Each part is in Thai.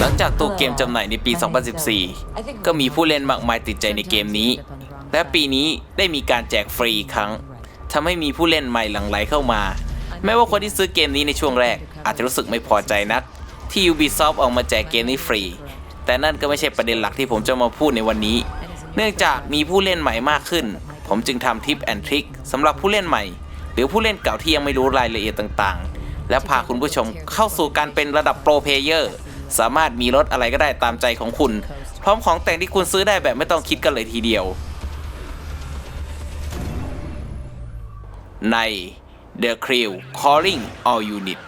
หลังจากตัวเกมจำหน่ายในปี 2014 ก็มีผู้เล่นมากมายติดใจในเกมนี้ และปีนี้ได้มีการแจกฟรีอีกครั้งทำให้มีผู้เล่นใหม่หลั่งไหลเข้ามา แม้ว่าคนที่ซื้อเกมนี้ในช่วงแรก อาจจะรู้สึกไม่พอใจนัก ที่ Ubisoft ออกมาแจกเกมนี้ฟรี แต่นั่นก็ไม่ใช่ประเด็นหลักที่ผมจะมาพูดในวันนี้ เนื่องจากมีผู้เล่นใหม่มากขึ้น ผมจึงทำทิปแอนทริคสำหรับผู้เล่นใหม่ หรือผู้เล่นเก่าที่ยังไม่รู้รายละเอียดต่างๆ และพาคุณผู้ชมเข้าสู่การเป็นระดับโปรเพลเยอร์ สามารถมีรถอะไรก็ได้ตามใจของคุณ พร้อมของแต่งที่คุณซื้อได้แบบไม่ต้องคิดกันเลยทีเดียว ใน The Crew Calling All Unit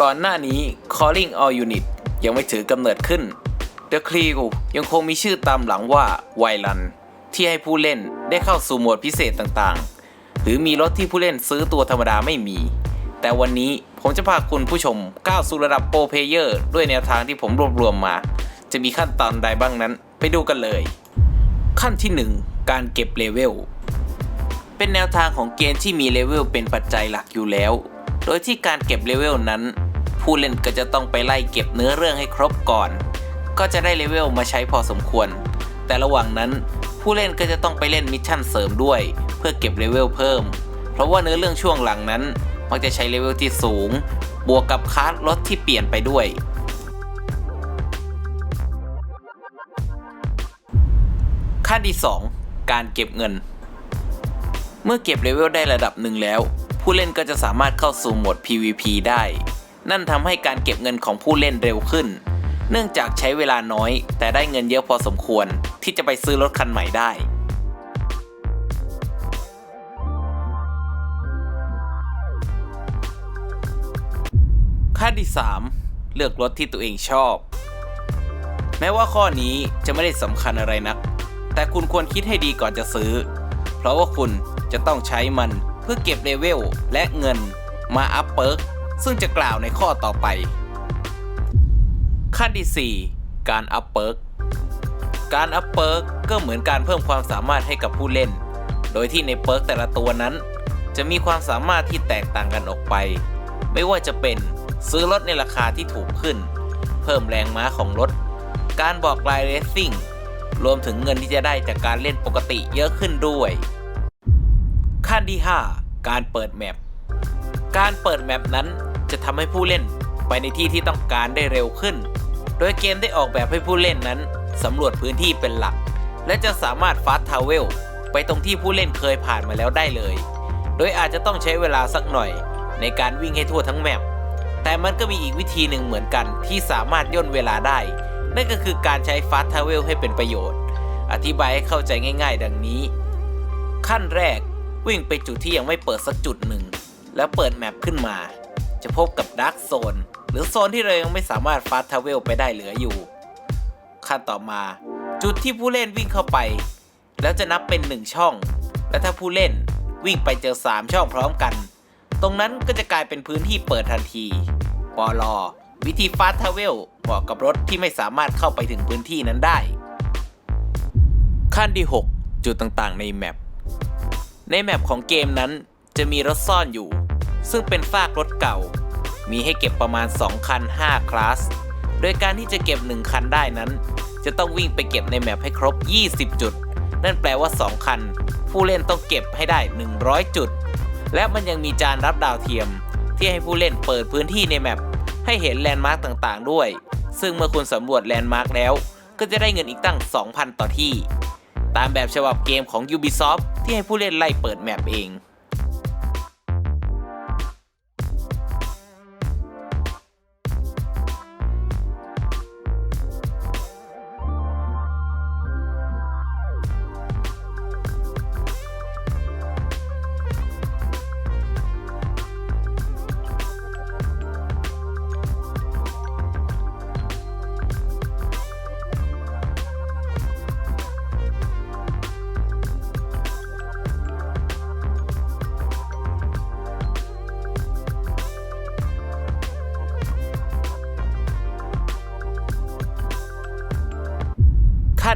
ก่อนหน้านี้ Calling All Unit ยังไม่ถือกำเนิดขึ้น The Crew ยังคงมีชื่อตามหลังว่าไวรันที่ให้ผู้เล่นได้เข้าสู่โหมดพิเศษต่างๆ หรือมีรถที่ผู้เล่นซื้อตัวธรรมดาไม่มี แต่วันนี้ผมจะพาคุณผู้ชมก้าวสู่ระดับโปรเพเยอร์ด้วยแนวทางที่ผมรวบรวมมา จะมีขั้นตอนใดบ้างนั้น ไปดูกันเลย ขั้นที่ 1 การเก็บเลเวลเป็นแนวทางของเกมที่มีเลเวลเป็นปัจจัยหลักอยู่แล้ว โดยที่การเก็บเลเวลนั้น ผู้เล่นก็จะต้องไปไล่เก็บเนื้อเรื่องให้ครบก่อน ก็จะได้เลเวลมาใช้พอสมควร แต่ระหว่างนั้นผู้เล่นก็จะต้องไปเล่นมิชชั่นเสริมด้วย พื่อเก็บเลเวลเพิ่ม เพราะว่าเนื้อเรื่องช่วงหลังนั้น มักจะใช้เลเวลที่สูง บวกกับคาร์ดรถที่เปลี่ยนไปด้วย ขั้นที่ 2 การเก็บเงิน เมื่อเก็บเลเวลได้ระดับหนึ่งแล้ว ผู้เล่นก็จะสามารถเข้าสู่โหมด PVP ได้ นั่นทำให้การเก็บเงินของผู้เล่นเร็วขึ้นเนื่องจากใช้เวลาน้อย แต่ได้เงินเยอะพอสมควรที่จะไปซื้อรถคันใหม่ได้ ขั้นที่ 3 เลือกรถที่ตัวเองชอบ แม้ว่าข้อนี้จะไม่ได้สำคัญอะไรนัก แต่คุณควรคิดให้ดีก่อนจะซื้อ เพราะว่าคุณจะต้องใช้มันเพื่อเก็บเลเวลและเงินมาอัพเปิร์กซึ่งจะกล่าวในข้อต่อไป ขั้นที่ 4 การอัพเปิร์กการอัพเปิร์กก็เหมือนการเพิ่มความสามารถให้กับผู้เล่น โดยที่ในเปิร์กแต่ละตัวนั้น จะมีความสามารถที่แตกต่างกันออกไป ไม่ว่าจะเป็น ซื้อรถในราคาที่ถูกขึ้น เพิ่มแรงม้าของรถ การบอกลายเรซซิ่ง รวมถึงเงินที่จะได้จากการเล่นปกติเยอะขึ้นด้วย ขั้นที่ 5 การเปิดแมป การเปิดแมปนั้นจะทำให้ผู้เล่นไปในที่ที่ต้องการได้เร็วขึ้น โดยเกมได้ออกแบบให้ผู้เล่นนั้นสำรวจพื้นที่เป็นหลัก และจะสามารถฟาสทาวเวลไปตรงที่ผู้เล่นเคยผ่านมาแล้วได้เลย โดยอาจจะต้องใช้เวลาสักหน่อยในการวิ่งให้ทั่วทั้งแมป แต่มันก็มีอีกวิธีหนึ่งเหมือนกันที่สามารถย่นเวลาได้ นั่นก็คือการใช้ฟาสต์ทาวเวลให้เป็นประโยชน์ อธิบายให้เข้าใจง่าย ๆ ดังนี้ ขั้นแรกวิ่งไปจุดที่ยังไม่เปิดสักจุดหนึ่ง แล้วเปิดแมปขึ้นมา จะพบกับดาร์กโซนหรือโซนที่เรายังไม่สามารถฟาสต์ทาวเวลไปได้เหลืออยู่ ขั้นต่อมา จุดที่ผู้เล่นวิ่งเข้าไป แล้วจะนับเป็น 1 ช่อง และถ้าผู้เล่นวิ่งไปเจอ 3 ช่องพร้อมกัน ตรงนั้นก็จะกลายเป็นพื้นที่เปิดทันทีปอลอวิธีฟาสทาวเวลเหมาะกับรถที่ไม่สามารถเข้าไปถึงพื้นที่นั้นได้ ขั้นที่ 6 จุดต่างๆ ในแมป ในแมปของเกมนั้นจะมีรถซ่อนอยู่ ซึ่งเป็นซากรถเก่า มีให้เก็บประมาณ 2 คัน 5 คลาส โดยการที่จะเก็บ 1 คันได้นั้น จะต้องวิ่งไปเก็บในแมปให้ครบ 20 จุด นั่นแปลว่า 2 คัน ผู้เล่นต้องเก็บให้ได้ 100 จุด และมันยังมีจานรับดาวเทียม ที่ให้ผู้เล่นเปิดพื้นที่ในแมปให้เห็นแลนด์มาร์กต่างๆ ด้วย ซึ่งเมื่อคุณสำรวจแลนด์มาร์กแล้ว ก็จะได้เงินอีกตั้ง 2,000 ต่อที่ ตามแบบฉบับเกมของ Ubisoft ที่ให้ผู้เล่นไล่เปิดแมปเอง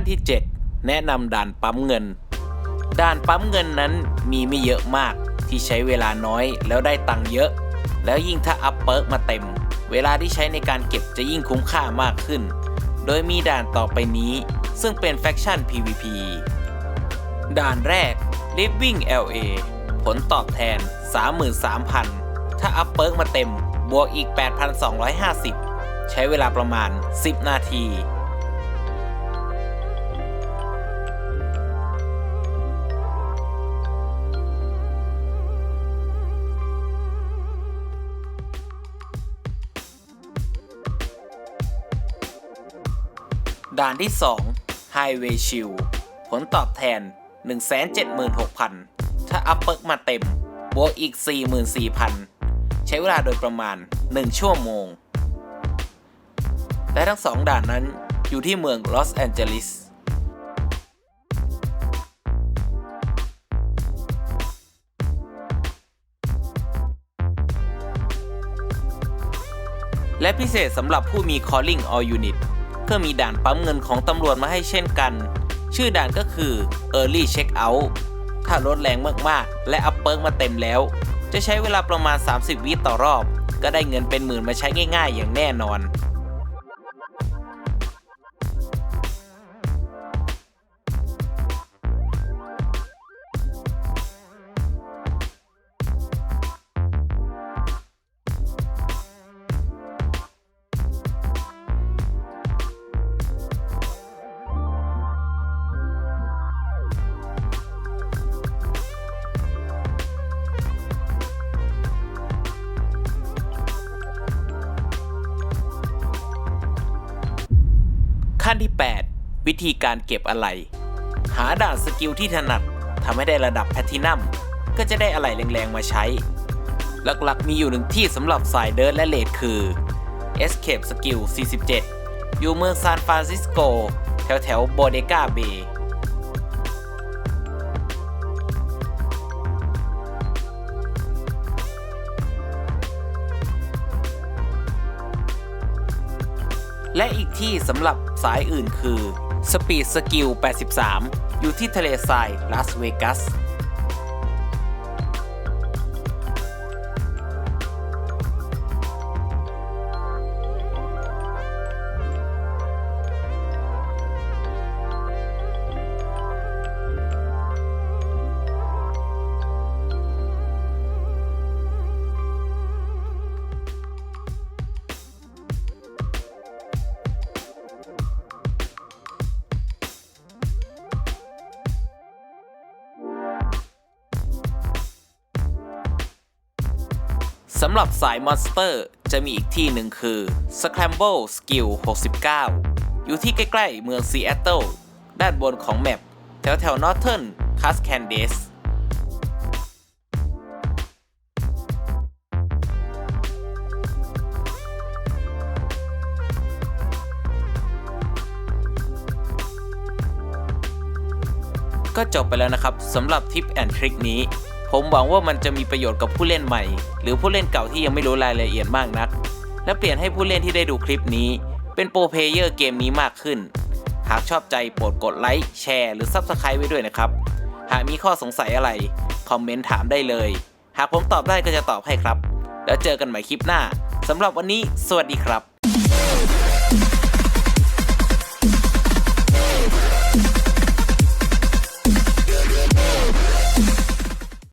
ที่ 7 แนะนำด่านปั๊มเงิน ด่านปั๊มเงินนั้นมีไม่เยอะมากที่ใช้เวลาน้อยแล้วได้ตังค์เยอะ แล้วยิ่งถ้าอัพเปิร์กมาเต็ม เวลาที่ใช้ในการเก็บจะยิ่งคุ้มค่ามากขึ้น โดยมีด่านต่อไปนี้ ซึ่งเป็นแฟคชั่น PVP ด่านแรก Living LA ผลตอบแทน 33,000 ถ้าอัพเปิร์กมาเต็ม บวกอีก 8,250 ใช้เวลาประมาณ 10 นาที ด่านที่ 2 Highway Shield ผลตอบแทน 176,000 ถ้าอัพเปิกมาเต็ม บวกอีก 44,000 ใช้เวลาโดยประมาณ 1 ชั่วโมง และทั้งสองด่านนั้นอยู่ที่เมืองลอสแอนเจลิสและพิเศษสำหรับผู้มี Calling All Unit ก็มีด่านปั๊มเงินของตำรวจมาให้เช่นกัน ชื่อด่านก็คือ Early Checkout ถ้ารถแรงมากๆ และอัพเปิร์กมาเต็มแล้ว จะใช้เวลาประมาณ 30 วิต่อรอบ ก็ได้เงินเป็นหมื่นมาใช้ง่าย ๆ อย่างแน่นอน ขั้นที่ 8 วิธีการเก็บอะไหล่หาด่านสกิลที่ถนัดทำให้ได้ระดับแพทินัมก็จะได้อะไหล่แรงๆมาใช้ หลักๆมีอยู่หนึ่งที่สำหรับสายเดินและเลดคือ Escape Skill 47 อยู่เมืองซานฟรานซิสโก แถวแถวโบเดกาเบย์ และอีกที่สำหรับสายอื่นคือ Speed Skill 83 อยู่ที่ทะเลทรายลาสเวกัสำหรับสายมอนสเตอร์จะมีอีกที่หนึ่งคือ Scramble Skill 69 อยู่ที่ใกล้ๆ เมืองซีแอตเทิลด้านบนของแมปแถวแถว Northern Cascades ก็จบไปแล้วนะครับสำหรับทิปแอนทริคนี้ ผมหวังว่ามันจะมีประโยชน์กับผู้เล่นใหม่ หรือผู้เล่นเก่าที่ยังไม่รู้รายละเอียดมากนัก และเปลี่ยนให้ผู้เล่นที่ได้ดูคลิปนี้ เป็นโปรเพเยอร์เกมนี้มากขึ้น หากชอบใจโปรดกดไลค์แชร์หรือ Subscribe ไว้ด้วยนะครับ หากมีข้อสงสัยอะไร คอมเมนต์ถามได้เลย หากผมตอบได้ก็จะตอบให้ครับ แล้วเจอกันใหม่คลิปหน้าสำหรับวันนี้ สวัสดีครับ